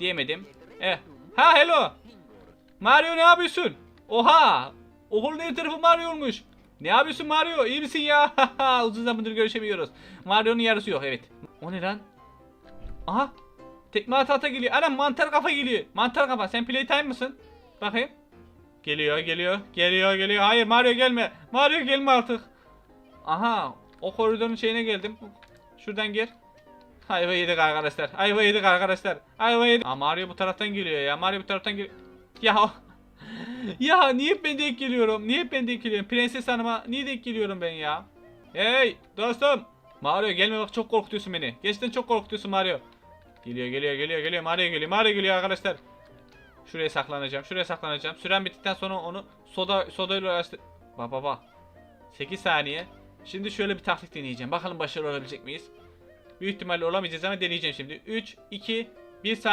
Diyemedim. Eh. Ha hello. Mario ne yapıyorsun? Oha. Okulun her tarafı Mario'ymuş. Ne yapıyorsun Mario? İyi misin ya? Uzun zamandır görüşemiyoruz. Mario'nun yarısı yok evet. O ne lan? Aha. Tekme ata ata geliyor. Anam mantar kafa geliyor. Mantar kafa sen playtime mısın? Bakayım. Geliyor geliyor. Geliyor geliyor. Hayır Mario gelme. Mario gelme artık. Aha. O koridorun şeyine geldim. Şuradan gir. Ayva yedik arkadaşlar. Ayva yedik arkadaşlar. Ayva yedik. Aa, Mario bu taraftan geliyor ya. Mario bu taraftan geliyor. Ya. ya niye ben denk geliyorum? Niye ben denk geliyorum? Prenses Hanım'a niye denk geliyorum ben ya? Hey dostum. Mario gelme bak çok korkutuyorsun beni. Gerçekten çok korkutuyorsun Mario. Geliyor geliyor geliyor geliyor Mario geliyor Mario geliyor arkadaşlar. Şuraya saklanacağım. Şuraya saklanacağım. Süren bittikten sonra onu soda sodayla uğraştı. Bak bak bak. 8 saniye. Şimdi şöyle bir taktik deneyeceğim. Bakalım başarılı olabilecek miyiz? Büyük ihtimalle olamayacağız ama deneyeceğim şimdi. 3 2 1 saniye.